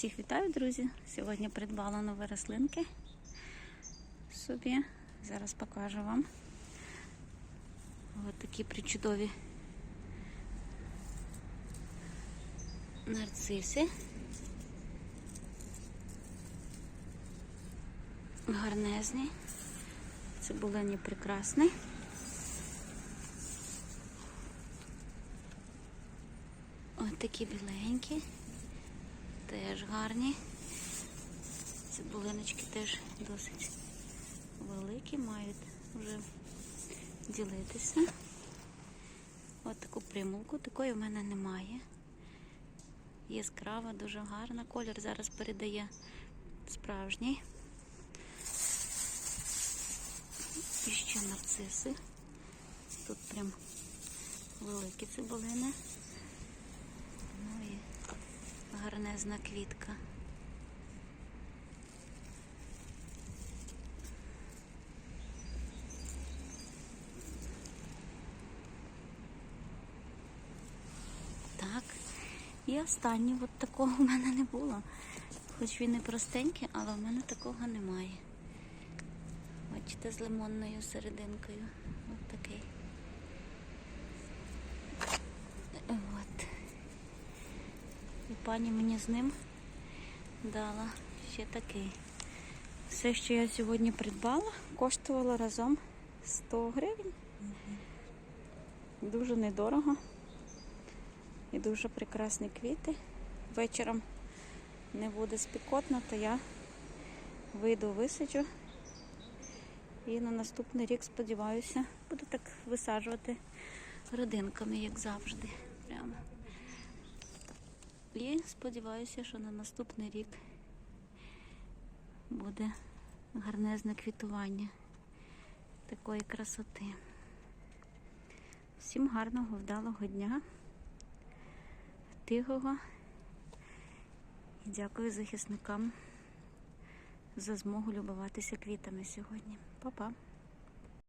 Всіх вітаю, друзі! Сьогодні придбала нові рослинки собі. Зараз покажу вам. Ось такі причудові нарциси. Гарнезні. Цибулині прекрасний. Ось такі біленькі. Теж гарні. Цибулиночки теж досить великі, мають вже ділитися. Ось таку примулку, такої в мене немає. Яскрава, дуже гарна. Колір зараз передає справжній. І ще нарциси. Тут прям великі цибулини. Ну і гарнезна квітка. Так. І останній от такого в мене не було. Хоч він і простенький, але в мене такого немає. Бачите, з лимонною серединкою. Ось такий. От. І пані мені з ним дала ще такий. Все, що я сьогодні придбала, коштувало разом 100 гривень. Дуже недорого. І дуже прекрасні квіти. Вечором не буде спекотно, то я вийду висаджу. І на наступний рік, сподіваюся, буду так висаджувати родинками, як завжди. Прямо. І сподіваюся, що на наступний рік буде гарнезне квітування такої красоти. Всім гарного, вдалого дня, тихого. І дякую захисникам за змогу любуватися квітами сьогодні. Па-па!